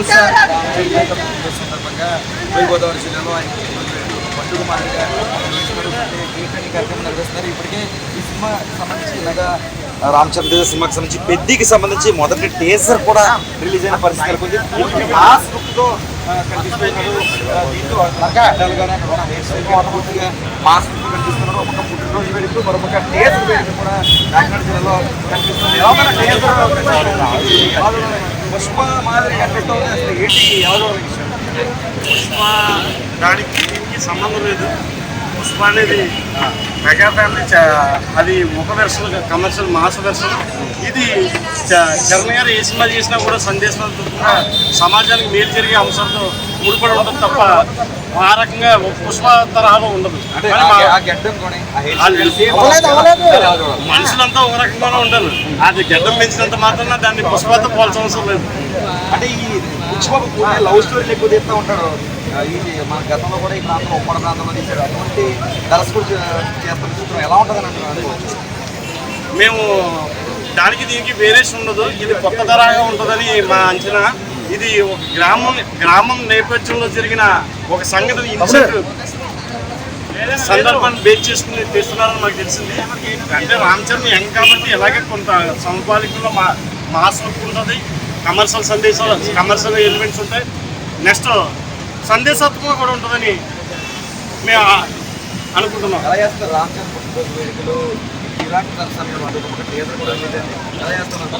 బుల్స. సందర్భంగా జిల్లాలో కార్యక్రమం ఇప్పటికే సంబంధించి సినిమాకి సంబంధించి పెద్దికి సంబంధించి మొదటి టేజర్ కూడా రిలీజ్ అయిన పరిస్థితి కొంచెం ఆ స్క్రిప్ట్తో కనిపిస్తున్నారు. ఒక పుట్టినరోజు వేడుకు మరొక టేజర్ కూడా జిల్లాలో కనిపిస్తుంది. పుష్ప మాదిరి కనిపిస్తుంది అసలు ఏంటి? ఎవరో పుష్ప దానికి దీనికి సంబంధం లేదు. పుష్ప అనేది మెగా ఫ్యామిలీ అది ఒక వెర్షన్ కమర్షియల్ మాస్ వెర్షన్ ఇది చరణ్ గారు ఏ సినిమా చేసినా కూడా సందేశాలతో సమాజానికి మేలు జరిగే అంశాలతో ముడిపడి ఉంటుంది తప్ప ఆ రకంగా పుష్ప తరహాలో ఉండదు. మనుషులంతా ఒక రకంగానే ఉండాలి అది గడ్డం పెంచినంత మాత్రమే దాన్ని పుష్పతో పోల్చవసరం లేదు. అంటే ఈ పుష్పకు కూడా లవ్ స్టోరీలు ఎక్కువ తీస్తూ ఉంటాడు? ఆ, ఈ మన గతంలో కూడా ఈ ప్రాంతంలో ఉమ్మడి ప్రాంతంలో తీశాడు. అటువంటి దర్శకుడు చేస్తున్న చిత్రం ఎలా ఉంటుందని అంటున్నాడు మేము దానికి దీనికి వేరియేషన్ ఉండదు. ఇది కొత్త తరహాగా ఉంటుందని మా అంచనా. ఇది ఒక గ్రామం గ్రామం నేపథ్యంలో జరిగిన ఒక సంఘటన ఇన్సిడెంట్ సందర్భాన్ని బేస్ చేసుకుని తీస్తున్నారని మాకు తెలిసింది. అంటే రామ్ చరణ్ యంగ్ కాబట్టి ఎలాగే కొంత సమపాలికలో మా మాస్ లుక్ ఉంటుంది. కమర్షియల్ సందేశాలు కమర్షియల్ ఎలిమెంట్స్ ఉంటాయి. నెక్స్ట్ సందేశాత్మకంగా కూడా ఉంటుందని మేము అనుకుంటున్నాం. ఇలాంటి ఒక థియేటర్ కూడా ఎలా చేస్తున్నారు.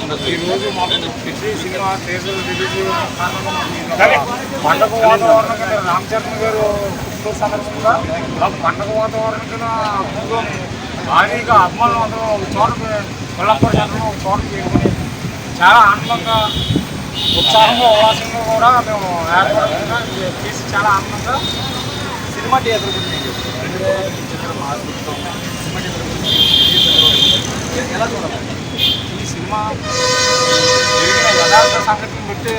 మాకు ప్రతి సినిమా థియేటర్ రిలీజ్ పండగ వాతావరణం కంటే రామ్ చరణ్ గారు పుష్ప సందర్భంగా ఆ పండగ వాతావరణం కింద ముందు భారీగా అభిమానులు అందరూ ఒక చోట కొల్లంపూర్ జనం ఒక చోట చాలా ఆనందంగా ఉత్సాహంగా ఉల్లాసంగా కూడా మేము ఏర్పడకుండా చేసి చాలా ఆనందంగా సినిమా థియేటర్ గురించి ఏం చెప్తారు? రెండు వేల చిత్రం మాస్ లుక్తో సినిమా థియేటర్ గురించి ఎలా చూడాలి ఈ సినిమా జరిగిన యథార్థ సంఘటన బట్టి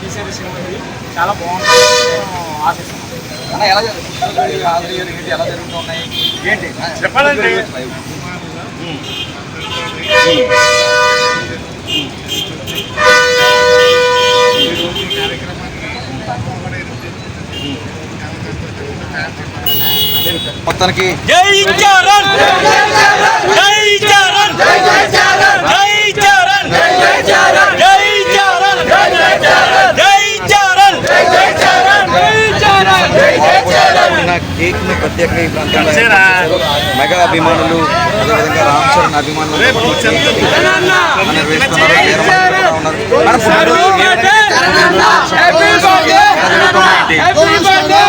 తీసేది సినిమా ఇది. చాలా బాగుంటుంది ఆశిస్తున్నాం అన్న ఎలా జరుగుతుంది హాజరు ఏంటి ఎలా జరుగుతున్నాయి? ఏంటి? చెప్పాలండి. మొత్తానికి జై చరణ్ జై చరణ్ జై చరణ్ జై చరణ్ జై చరణ్ జై చరణ్ జై చరణ్ జై చరణ్ ఉన్న కేక్ని ప్రత్యేకంగా ఈ ప్రాంతంలో. మెగా అభిమానులు అదేవిధంగా రామ్ చరణ్ అభిమానులు రేపు కూడా నువ్వు చెప్పు. కేక్ కటింగ్ నిర్వహిస్తున్నారు వేరే మంది కూడా ఉన్నారు మన పుట్టినరోజు ఏమైనా హ్యాపీ బర్త్డే ఎలా జరుగుతున్నాయి? హ్యాపీ బర్త్డే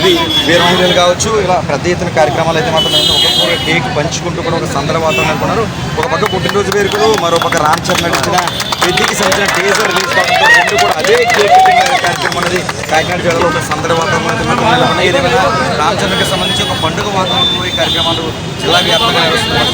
ఇది వేరే మహిళలు కావచ్చు ఇలా పెద్ద ఎత్తున కార్యక్రమాలు అయితే మాత్రం లేదు. ఒక కేక్ పంచుకుంటూ కూడా ఒక సందర వాతావరణం అనుకున్నారు ఒక పక్క పుట్టినరోజు వేరుకలు మరో పక్క రామ్ చరణ్ నటించిన పెద్దకి సంబంధించిన టేజర్ రిలీజ్ కావడంతో రెండు కూడా అదే కేక్ కార్యక్రమం అనేది కాకినాడ జిల్లాలో ఒక సందర వాతావరణం ఏదేమైనా రామ్ చరణ్కి సంబంధించి ఒక పండుగ వాతావరణంలో ఈ కార్యక్రమాలు జిల్లా వ్యాప్తంగా నిర్వహిస్తున్నట్టు